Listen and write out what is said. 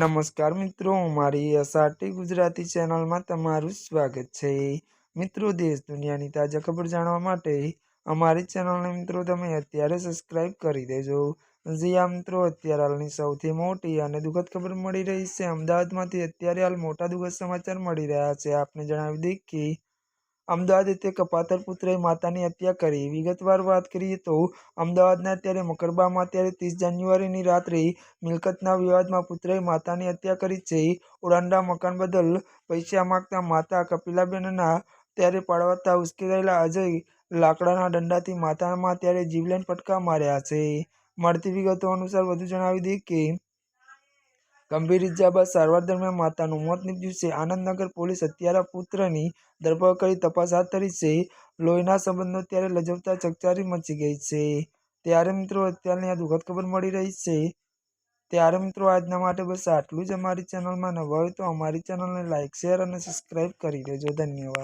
નમસ્કાર મિત્રો, મારી એસઆરટી ગુજરાતી ચેનલમાં તમારું સ્વાગત છે. મિત્રો, દેશ દુનિયાની તાજા ખબર જાણવા માટે અમારી ચેનલને મિત્રો તમે અત્યારે સબસ્ક્રાઈબ કરી દેજો. જી આ મિત્રો, અત્યારે હાલની સૌથી મોટી અને દુઃખદ ખબર મળી રહી છે. અમદાવાદમાંથી અત્યારે હાલ મોટા દુઃખદ સમાચાર મળી રહ્યા છે. આપને જણાવી દઈએ કે અમદાવાદ તે કપાતર પુત્રએ માતાની હત્યા કરી. વિગતવાર વાત કરીએ તો અમદાવાદના અત્યારે મકરબામાં અત્યારે ત્રીસ જાન્યુઆરીની રાત્રે મિલકતના વિવાદમાં પુત્રએ માતાની હત્યા કરી છે. ઉડાંડા મકાન બદલ પૈસા માંગતા માતા કપિલાબેનના ત્યારે પડવાતા ઉશ્કેરાયેલા અજય લાકડાના દંડાથી માતામાં ત્યારે જીવલેણ ફટકા માર્યા છે. મળતી વિગતો અનુસાર વધુ જણાવી દઈએ કે ગંભીર ઇજા બાદ સારવાર દરમિયાન માતાનું મોત નીપજ્યું છે. આનંદનગર પોલીસ હત્યારા પુત્રની ધરપકડ કરી તપાસ હાથ ધરી છે. લોહીના સંબંધો ત્યારે લજવતા ચકચારી મચી ગઈ છે. ત્યારે મિત્રો અત્યારની આ દુઃખદ ખબર મળી રહી છે. ત્યારે મિત્રો આજના માટે બસ આટલું જ. અમારી ચેનલમાં નવા હોય તો અમારી ચેનલને લાઇક શેર અને સબસ્ક્રાઈબ કરી દેજો. ધન્યવાદ.